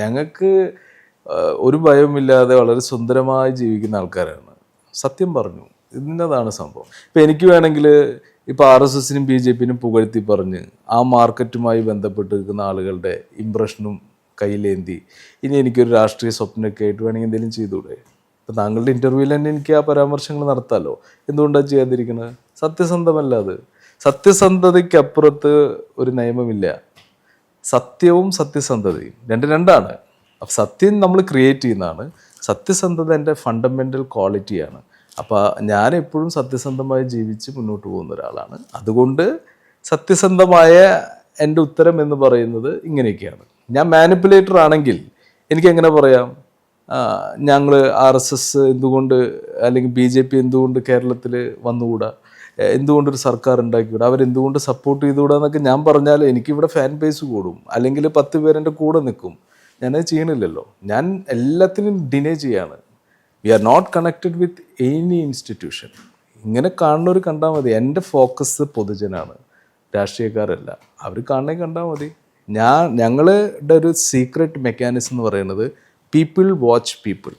ഞങ്ങൾക്ക് ഒരു ഭയമില്ലാതെ വളരെ സുന്ദരമായി ജീവിക്കുന്ന ആൾക്കാരാണ്. സത്യം പറഞ്ഞു ഇന്നതാണ് സംഭവം. ഇപ്പം എനിക്ക് വേണമെങ്കിൽ ഇപ്പോൾ ആർ എസ് എസിനും ബി ജെ പിനും പുകഴ്ത്തി പറഞ്ഞ് ആ മാർക്കറ്റുമായി ബന്ധപ്പെട്ടിരിക്കുന്ന ആളുകളുടെ ഇമ്പ്രഷനും കയ്യിലേന്തി ഇനി എനിക്കൊരു രാഷ്ട്രീയ സ്വപ്നമൊക്കെ ആയിട്ട് വേണമെങ്കിൽ എന്തെങ്കിലും ചെയ്തുകൂടെ? ഇപ്പം താങ്കളുടെ ഇന്റർവ്യൂവിൽ തന്നെ എനിക്ക് ആ പരാമർശങ്ങൾ നടത്താമല്ലോ എന്തുകൊണ്ടാണ് ചെയ്യാതിരിക്കുന്നത് സത്യസന്ധമല്ല അത്. സത്യസന്ധതയ്ക്കപ്പുറത്ത് ഒരു നിയമമില്ല. സത്യവും സത്യസന്ധതയും. രണ്ട് രണ്ടാണ്. അപ്പം സത്യം നമ്മൾ ക്രിയേറ്റ് ചെയ്യുന്നതാണ്. സത്യസന്ധത എന്റെ ഫണ്ടമെന്റൽ ക്വാളിറ്റിയാണ് അപ്പോൾ ഞാൻ എപ്പോഴും സത്യസന്ധമായി ജീവിച്ച് മുന്നോട്ട് പോകുന്ന ഒരാളാണ്. അതുകൊണ്ട് സത്യസന്ധമായ എന്റെ ഉത്തരം എന്ന് പറയുന്നത് ഇങ്ങനെയൊക്കെയാണ്. ഞാൻ മാനിപ്പുലേറ്റർ ആണെങ്കിൽ എനിക്ക് എങ്ങനെ പറയാം ഞങ്ങൾ ആർ എസ് എസ് എന്തുകൊണ്ട് അല്ലെങ്കിൽ ബി ജെ പി എന്തുകൊണ്ട് കേരളത്തിൽ വന്നുകൂടാ? എന്തുകൊണ്ടൊരു സർക്കാർ ഉണ്ടാക്കിവിടെ അവരെന്തുകൊണ്ട് സപ്പോർട്ട് ചെയ്തുകൂടാ എന്നൊക്കെ ഞാൻ പറഞ്ഞാൽ എനിക്കിവിടെ ഫാൻ ബേസ് കൂടും. അല്ലെങ്കിൽ പത്ത് പേരെന്റെ കൂടെ നിൽക്കും. ഞാനത് ചെയ്യണില്ലല്ലോ. ഞാൻ എല്ലാത്തിനും ഡിനേ ചെയ്യാണ്. We are not connected with any institution ഇങ്ങനെ കാണുന്നവർ കണ്ടാൽ മതി. എന്റെ ഫോക്കസ് പൊതുജനാണ്. രാഷ്ട്രീയക്കാരല്ല. അവർ കാണണേ കണ്ടാൽ മതി. ഞാൻ ഞങ്ങളുടെ ഒരു സീക്രട്ട് മെക്കാനിസം എന്ന് പറയുന്നത് പീപ്പിൾ വാച്ച് പീപ്പിൾ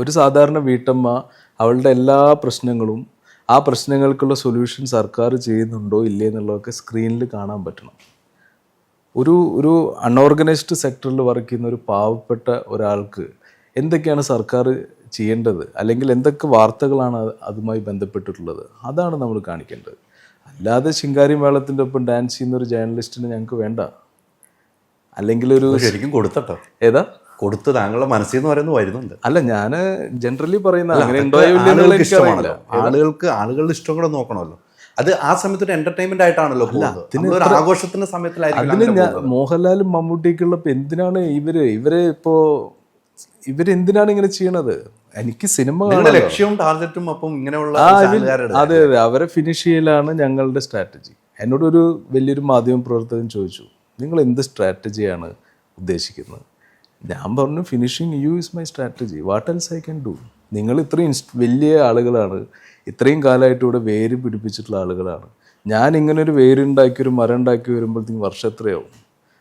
ഒരു സാധാരണ വീട്ടമ്മ അവളുടെ എല്ലാ പ്രശ്നങ്ങളും ആ പ്രശ്നങ്ങൾക്കുള്ള സൊല്യൂഷൻ സർക്കാർ ചെയ്യുന്നുണ്ടോ ഇല്ലേ എന്നുള്ളതൊക്കെ സ്ക്രീനിൽ കാണാൻ പറ്റണം. ഒരു ഒരു അൺഓർഗനൈസ്ഡ് സെക്ടറിൽ വർക്ക് ചെയ്യുന്ന ഒരു പാവപ്പെട്ട ഒരാൾക്ക് എന്തൊക്കെയാണ് സർക്കാർ ചെയ്യേണ്ടത്? അല്ലെങ്കിൽ എന്തൊക്കെ വാർത്തകളാണ് അതുമായി ബന്ധപ്പെട്ടിട്ടുള്ളത്? അതാണ് നമ്മൾ കാണിക്കേണ്ടത്. അല്ലാതെ ശിങ്കാരി മേളത്തിന്റെ ഒപ്പം ഡാൻസ് ചെയ്യുന്ന ഒരു ജേർണലിസ്റ്റിന് ഞങ്ങൾക്ക് വേണ്ട. അല്ലെങ്കിൽ ഒരു ശരിക്കും കൊടുത്തട്ടോ. ഏതാ? കൊടുത്ത് താങ്കളുടെ മനസ്സിൽ നിന്ന് പറയുന്നത് വരുന്നുണ്ട്. അല്ല ഞാൻ ജനറലി പറയുന്ന ആളുകൾക്ക് എനിക്കറിയില്ല. ഇഷ്ടമാണല്ലോ. ആളുകൾക്ക് ആളുകളുടെ ഇഷ്ടം കൂടെ നോക്കണമല്ലോ. അത് ആ സമയത്ത് ഒരു എന്റർടൈൻമെന്റ് ആയിട്ടാണല്ലോ ആഘോഷത്തിന്റെ സമയത്തിലായിരിക്കും അതിന്. മോഹൻലാലും മമ്മൂട്ടിക്കുള്ള എന്തിനാണ് ഇവർ ഇവർ ഇപ്പോ ഇവരെന്തിനാണ് ഇങ്ങനെ ചെയ്യണത്? എനിക്ക് സിനിമ ലക്ഷ്യവും ടാർഗറ്റും അപ്പം ഇങ്ങനെയുള്ള അതെ അതെ. അവരെ ഫിനിഷ് ചെയ്യലാണ് ഞങ്ങളുടെ സ്ട്രാറ്റജി എന്നോടൊരു വലിയൊരു മാധ്യമ പ്രവർത്തകൻ ചോദിച്ചു നിങ്ങൾ എന്ത് സ്ട്രാറ്റജിയാണ് ഉദ്ദേശിക്കുന്നത്? ഞാൻ പറഞ്ഞു finishing you is my strategy what else I can do നിങ്ങൾ ഇത്രയും വലിയ ആളുകളാണ്. ഇത്രയും കാലമായിട്ട് ഇവിടെ വേര് പിടിപ്പിച്ചിട്ടുള്ള ആളുകളാണ്. ഞാൻ ഇങ്ങനെ ഒരു വേരുണ്ടാക്കി ഒരു മരം ഉണ്ടാക്കി വരുമ്പോഴത്തേക്കും വർഷം എത്രയാവും?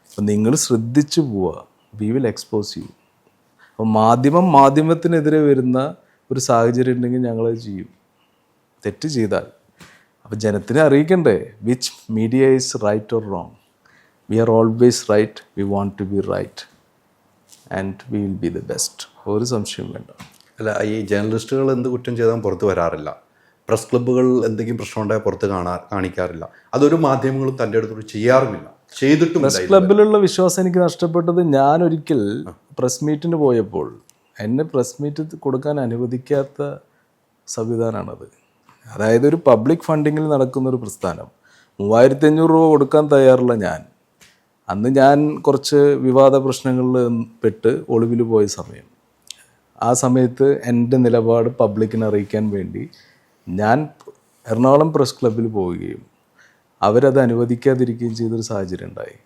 അപ്പം നിങ്ങൾ ശ്രദ്ധിച്ചു പോവുക. വി വിൽ എക്സ്പോസ് യു അപ്പം മാധ്യമം മാധ്യമത്തിനെതിരെ വരുന്ന ഒരു സാഹചര്യം ഉണ്ടെങ്കിൽ ഞങ്ങളത് ചെയ്യും. തെറ്റ് ചെയ്താൽ. അപ്പം ജനത്തിനെ അറിയിക്കണ്ടേ which media is right or wrong we are always right we want to be right and we will be the best ഒരു സംശയം വേണ്ട. അല്ല ഈ ജേർണലിസ്റ്റുകൾ എന്ത് കുറ്റം ചെയ്താൽ പുറത്ത് വരാറില്ല. പ്രസ് ക്ലബ്ബുകൾ എന്തെങ്കിലും പ്രശ്നം ഉണ്ടായാൽ പുറത്ത് കാണാ കാണിക്കാറില്ല. അതൊരു മാധ്യമങ്ങളും തന്റെ അടുത്തോട് ചെയ്യാറുമില്ല. ചെയ്തിട്ടും പ്രസ് ക്ലബിലുള്ള വിശ്വാസം എനിക്ക് നഷ്ടപ്പെട്ടത് ഞാൻ ഒരിക്കൽ പ്രസ് മീറ്റിന് പോയപ്പോൾ എന്നെ പ്രസ് മീറ്റ് കൊടുക്കാൻ അനുവദിക്കാത്ത സംവിധാനമാണത്. അതായത് ഒരു പബ്ലിക് ഫണ്ടിങ്ങിൽ നടക്കുന്ന ഒരു പ്രസ്ഥാനം. മൂവായിരത്തി അഞ്ഞൂറ് രൂപ കൊടുക്കാൻ തയ്യാറുള്ള ഞാൻ. അന്ന് ഞാൻ കുറച്ച് വിവാദ പ്രശ്നങ്ങളിൽ പെട്ട് ഒളിവിൽ പോയ സമയം. ആ സമയത്ത് എന്റെ നിലപാട് പബ്ലിക്കിനെ അറിയിക്കാൻ വേണ്ടി ഞാൻ എറണാകുളം പ്രസ് ക്ലബ്ബിൽ പോവുകയും അവരത് അനുവദിക്കാതിരിക്കുകയും ചെയ്തൊരു സാഹചര്യം ഉണ്ടായി.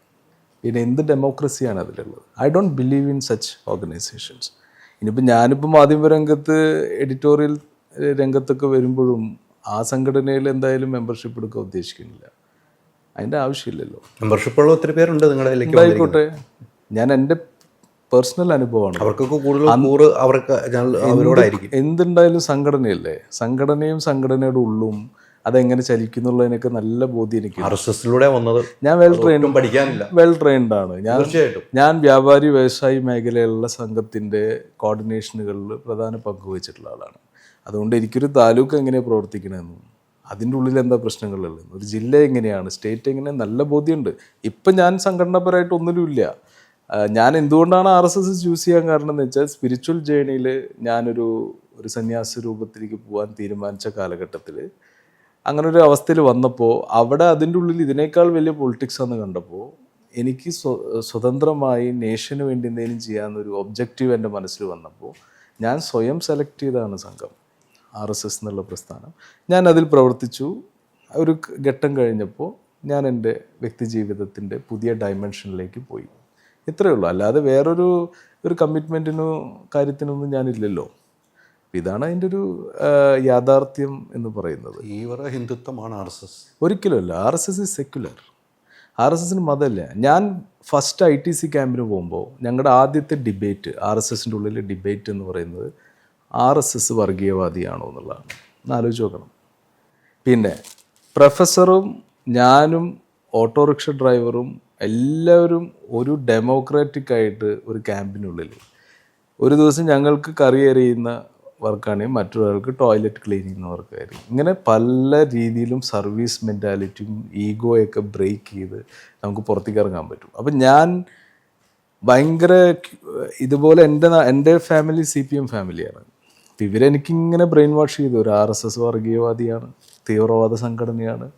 പിന്നെ എന്ത് ഡെമോക്രസിയാണ് അതിലുള്ളത്? I don't believe in such organisations ഇനിയിപ്പോൾ ഞാനിപ്പോൾ മാധ്യമ രംഗത്ത് എഡിറ്റോറിയൽ രംഗത്തൊക്കെ വരുമ്പോഴും ആ സംഘടനയിൽ എന്തായാലും മെമ്പർഷിപ്പ് എടുക്കാൻ ഉദ്ദേശിക്കുന്നില്ല. അതിന്റെ ആവശ്യമില്ലല്ലോ. മെമ്പർഷിപ്പുള്ള ഒത്തിരി പേരുണ്ട് നിങ്ങളുടെ ആയിക്കോട്ടെ ഞാൻ എന്റെ പേഴ്സണൽ അനുഭവമാണ്. അവർക്കൊക്കെ കൂടുതൽ അവർക്ക് അവരോടായിരിക്കും. എന്തുണ്ടായാലും സംഘടനയല്ലേ? സംഘടനയും സംഘടനയുടെ ഉള്ളും അതെങ്ങനെ ചലിക്കുന്നുള്ളതിനൊക്കെ നല്ല ബോധ്യം എനിക്ക് ആർ എസ് എസിലൂടെ വന്നത് ഞാൻ വെൽ ട്രെയിൻഡും പഠിക്കാനില്ല. വെൽ ട്രെയിൻഡ് ആണ്. ഞാൻ തീർച്ചയായിട്ടും. ഞാൻ വ്യാപാരി വ്യവസായി മേഖലയിലുള്ള സംഘത്തിന്റെ കോർഡിനേഷനുകളിൽ പ്രധാന പങ്ക് വഹിച്ചിട്ടുള്ള ആളാണ്. അതുകൊണ്ട് എനിക്കൊരു താലൂക്ക് എങ്ങനെയാണ് പ്രവർത്തിക്കണമെന്നും അതിന്റെ ഉള്ളിൽ എന്താ പ്രശ്നങ്ങളുള്ളത്? ഒരു ജില്ല എങ്ങനെയാണ്? സ്റ്റേറ്റ് എങ്ങനെ? നല്ല ബോധ്യമുണ്ട്. ഇപ്പം ഞാൻ സംഘടനാപരമായിട്ട് ഒന്നിലുമില്ല. ഞാൻ എന്തുകൊണ്ടാണ് ആർ എസ് എസ് ചൂസ് ചെയ്യാൻ കാരണം എന്ന് വെച്ചാൽ സ്പിരിച്വൽ ജേണിയിൽ ഞാനൊരു ഒരു സന്യാസ രൂപത്തിലേക്ക് പോകാൻ തീരുമാനിച്ച കാലഘട്ടത്തിൽ അങ്ങനെ ഒരു അവസ്ഥയിൽ വന്നപ്പോൾ അവിടെ അതിന്റെ ഉള്ളിൽ ഇതിനേക്കാൾ വലിയ പൊളിറ്റിക്സ് ആണെന്ന് കണ്ടപ്പോൾ എനിക്ക് സ്വ- സ്വതന്ത്രമായി നേഷന് വേണ്ടി എന്തെങ്കിലും ചെയ്യാമെന്നൊരു ഒബ്ജക്റ്റീവ് എന്റെ മനസ്സിൽ വന്നപ്പോൾ ഞാൻ സ്വയം സെലക്ട് ചെയ്തതാണ് സംഘം. ആർ എസ് എസ് എന്നുള്ള പ്രസ്ഥാനം. ഞാൻ അതിൽ പ്രവർത്തിച്ചു. ഒരു ഘട്ടം കഴിഞ്ഞപ്പോൾ ഞാൻ എന്റെ വ്യക്തി ജീവിതത്തിന്റെ പുതിയ ഡയമെൻഷനിലേക്ക് പോയി. ഇത്രയേ ഉള്ളൂ. അല്ലാതെ വേറൊരു ഒരു കമ്മിറ്റ്മെന്റിനോ കാര്യത്തിനൊന്നും ഞാനില്ലല്ലോ. ഇതാണ് അതിന്റെ ഒരു യാഥാർത്ഥ്യം എന്ന് പറയുന്നത്. തീവ്ര ഹിന്ദുത്വമാണ് ആർ എസ് എസ്. ഒരിക്കലുമല്ല R S S is secular R S എസിന് മതമല്ല. ഞാൻ ഫസ്റ്റ് ഐ ടി സി ക്യാമ്പിന് പോകുമ്പോൾ ഞങ്ങളുടെ ആദ്യത്തെ ഡിബേറ്റ് ആർ എസ് എസിന്റെ ഉള്ളിൽ ഡിബേറ്റ് എന്ന് പറയുന്നത് ആർ എസ് എസ് വർഗീയവാദിയാണോ എന്നുള്ളതാണ്. ഒന്ന് ആലോചിച്ച് നോക്കണം. പിന്നെ പ്രൊഫസറും ഞാനും ഓട്ടോറിക്ഷ ഡ്രൈവറും എല്ലാവരും ഒരു ഡെമോക്രാറ്റിക് ആയിട്ട് ഒരു ക്യാമ്പിനുള്ളിൽ. ഒരു ദിവസം ഞങ്ങൾക്ക് കറി എറിയുന്ന വർക്കാണെങ്കിൽ മറ്റൊരാൾക്ക് ടോയ്ലറ്റ് ചെയ്യുന്ന വർക്കായിരിക്കും. ഇങ്ങനെ പല രീതിയിലും സർവീസ് മെന്റാലിറ്റിയും ഈഗോയൊക്കെ ബ്രേക്ക് ചെയ്ത് നമുക്ക് പുറത്തേക്ക് ഇറങ്ങാൻ പറ്റും. അപ്പം ഞാൻ ഭയങ്കര ഇതുപോലെ എന്റെ എന്റെ ഫാമിലി സി പി എം ഫാമിലിയാണ്. ഇവരെനിക്കിങ്ങനെ ബ്രെയിൻ വാഷ് ചെയ്തു. ഒരു ആർ എസ് എസ് വർഗീയവാദിയാണ് തീവ്രവാദ സംഘടനയാണ്.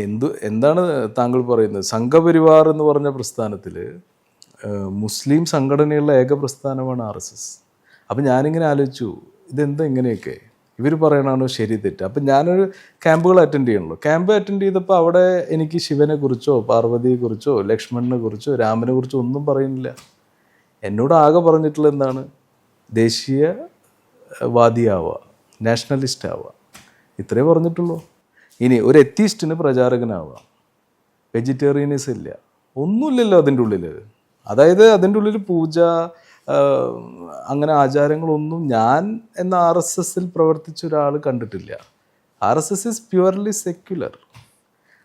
എന്തു എന്താണ് താങ്കൾ പറയുന്നത്? സംഘപരിവാർ എന്ന് പറഞ്ഞ പ്രസ്ഥാനത്തിൽ മുസ്ലിം സംഘടനയുള്ള ഏക പ്രസ്ഥാനമാണ് ആർ എസ് എസ്. അപ്പം ഞാനിങ്ങനെ ആലോചിച്ചു ഇതെന്താ ഇങ്ങനെയൊക്കെ? ഇവർ പറയണാണോ ശരി തെറ്റ്? അപ്പം ഞാനൊരു ക്യാമ്പുകൾ അറ്റൻഡ് ചെയ്യണല്ലോ ക്യാമ്പ് അറ്റൻഡ് ചെയ്തപ്പോൾ അവിടെ എനിക്ക് ശിവനെ കുറിച്ചോ പാർവതിയെ കുറിച്ചോ ലക്ഷ്മണനെ കുറിച്ചോ രാമനെ കുറിച്ചോ ഒന്നും പറയുന്നില്ല. എന്നോട് ആകെ പറഞ്ഞിട്ടുള്ള എന്താണ്? ദേശീയ വാദിയാവുക നാഷണലിസ്റ്റ് ആവുക. ഇത്രേ പറഞ്ഞിട്ടുള്ളൂ. ഇനി ഒരു എത്തീസ്റ്റിന് പ്രചാരകനാവുക. വെജിറ്റേറിയനിസ് ഇല്ല. ഒന്നുമില്ലല്ലോ അതിന്റെ ഉള്ളിൽ അതായത് അതിന്റെ ഉള്ളിൽ പൂജ അങ്ങനെ ആചാരങ്ങളൊന്നും ഞാൻ എന്ന ആർ എസ് എസിൽ പ്രവർത്തിച്ച ഒരാൾ കണ്ടിട്ടില്ല. R S S is purely secular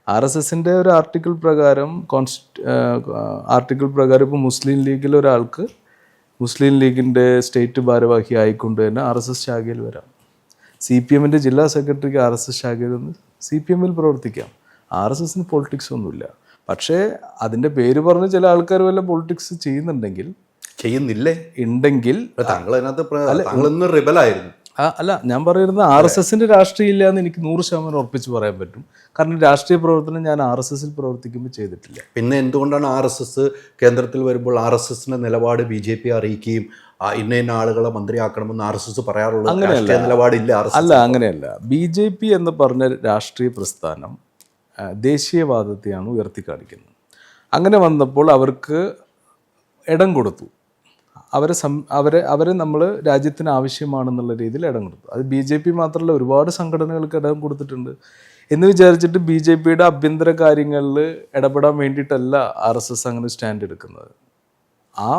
R S എസിന്റെ ഒരു ആർട്ടിക്കിൾ പ്രകാരം കോൺസ്റ്റി ആർട്ടിക്കിൾ പ്രകാരം ഇപ്പോൾ മുസ്ലിം ലീഗിൽ ഒരാൾക്ക് മുസ്ലിം ലീഗിന്റെ സ്റ്റേറ്റ് ഭാരവാഹി ആയിക്കൊണ്ട് തന്നെ ആർ എസ് എസ് ശാഖയിൽ വരാം. സി പി എമ്മിന്റെ ജില്ലാ സെക്രട്ടറിക്ക് ആർ എസ് എസ് ശാഖയിൽ നിന്ന് സി പി എമ്മിൽ പ്രവർത്തിക്കാം. ആർ എസ് എസിന് പൊളിറ്റിക്സ് ഒന്നുമില്ല. പക്ഷേ അതിന്റെ പേര് പറഞ്ഞ് ചില ആൾക്കാർ വല്ല പൊളിറ്റിക്സ് ചെയ്യുന്നുണ്ടെങ്കിൽ ചെയ്യുന്നില്ലേ? ഉണ്ടെങ്കിൽ താങ്കൾ അതിനകത്ത് പ്ര- താങ്കൾ ഇന്ന് റിബലായിരുന്നു അല്ല ഞാൻ പറയുന്നത് ആർ എസ് എസിന്റെ രാഷ്ട്രീയം ഇല്ല എന്ന് എനിക്ക് നൂറ് ശതമാനം ഉറപ്പിച്ച് പറയാൻ പറ്റും. കാരണം രാഷ്ട്രീയ പ്രവർത്തനം ഞാൻ ആർ എസ് എസിൽ പ്രവർത്തിക്കുമ്പോൾ ചെയ്തിട്ടില്ല. പിന്നെ എന്തുകൊണ്ടാണ് ആർ എസ് എസ് കേന്ദ്രത്തിൽ വരുമ്പോൾ ആർ എസ് എസിന്റെ നിലപാട് ബി ജെ പി അറിയിക്കുകയും ഇന്ന ഇന്ന ആളുകളെ മന്ത്രിയാക്കണമെന്ന് ആർ എസ് എസ് പറയാറുള്ളത് അങ്ങനെയല്ല. നിലപാടില്ല അല്ല അങ്ങനെയല്ല. ബി ജെ പി എന്ന് പറഞ്ഞ രാഷ്ട്രീയ പ്രസ്ഥാനം ദേശീയവാദത്തെയാണ് ദേശീയവാദത്തെയാണ് ഉയർത്തിക്കാണിക്കുന്നത്. അങ്ങനെ വന്നപ്പോൾ അവർക്ക് ഇടം കൊടുത്തു. അവരെ സം അവരെ അവരെ നമ്മൾ രാജ്യത്തിന് ആവശ്യമാണെന്നുള്ള രീതിയിൽ ഇടം കൊടുത്തു അത് ബി ജെ പി മാത്രമല്ല ഒരുപാട് സംഘടനകൾക്ക് ഇടം കൊടുത്തിട്ടുണ്ട്. എന്ന് വിചാരിച്ചിട്ട് ബി ജെ പിയുടെ ആഭ്യന്തര കാര്യങ്ങളിൽ ഇടപെടാൻ വേണ്ടിയിട്ടല്ല ആർ എസ് എസ് അങ്ങനെ സ്റ്റാൻഡ് എടുക്കുന്നത്. ആ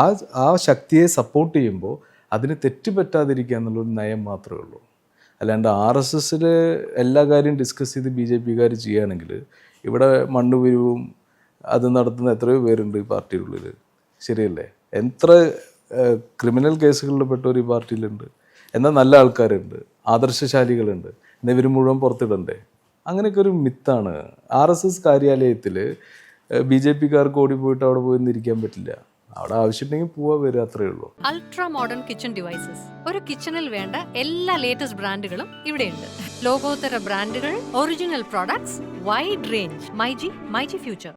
ആ ആ ശക്തിയെ സപ്പോർട്ട് ചെയ്യുമ്പോൾ അതിന് തെറ്റ് പറ്റാതിരിക്കുക എന്നുള്ളൊരു നയം മാത്രമേ ഉള്ളൂ. അല്ലാണ്ട് ആർ എസ് എസിൽ എല്ലാ കാര്യവും ഡിസ്കസ് ചെയ്ത് ബി ജെ പിക്കാർ ചെയ്യുകയാണെങ്കിൽ ഇവിടെ മണ്ണുപിരിവും അത് നടത്തുന്ന എത്രയോ പേരുണ്ട് പാർട്ടിയുടെ ഉള്ളിൽ ശരിയല്ലേ? എത്ര ക്രിമിനൽ കേസുകളിൽ പെട്ടവർ ഈ പാർട്ടിയിലുണ്ട്. എന്നാൽ നല്ല ആൾക്കാരുണ്ട് ആദർശശാലികളുണ്ട്. എന്നാൽ ഇവർ മുഴുവൻ പുറത്തിടണ്ടേ? അങ്ങനെയൊക്കെ ഒരു മിത്താണ്. ആർ എസ് എസ് കാര്യാലയത്തിൽ ബി ജെ പിക്കാർക്ക് ഓടി പോയിട്ട് അവിടെ പോയി ഇരിക്കാൻ പറ്റില്ല. അവിടെ ആവശ്യമുണ്ടെങ്കിൽ പോവാ വരിക അത്രേ ഉള്ളൂ. Ultra modern kitchen devices. ഒരു കിച്ചണിൽ വേണ്ട എല്ലാ ലേറ്റസ്റ്റ് ബ്രാൻഡുകളും ഇവിടെയുണ്ട്. ലോകോത്തര ബ്രാൻഡുകൾ original products wide range. MyG myG future.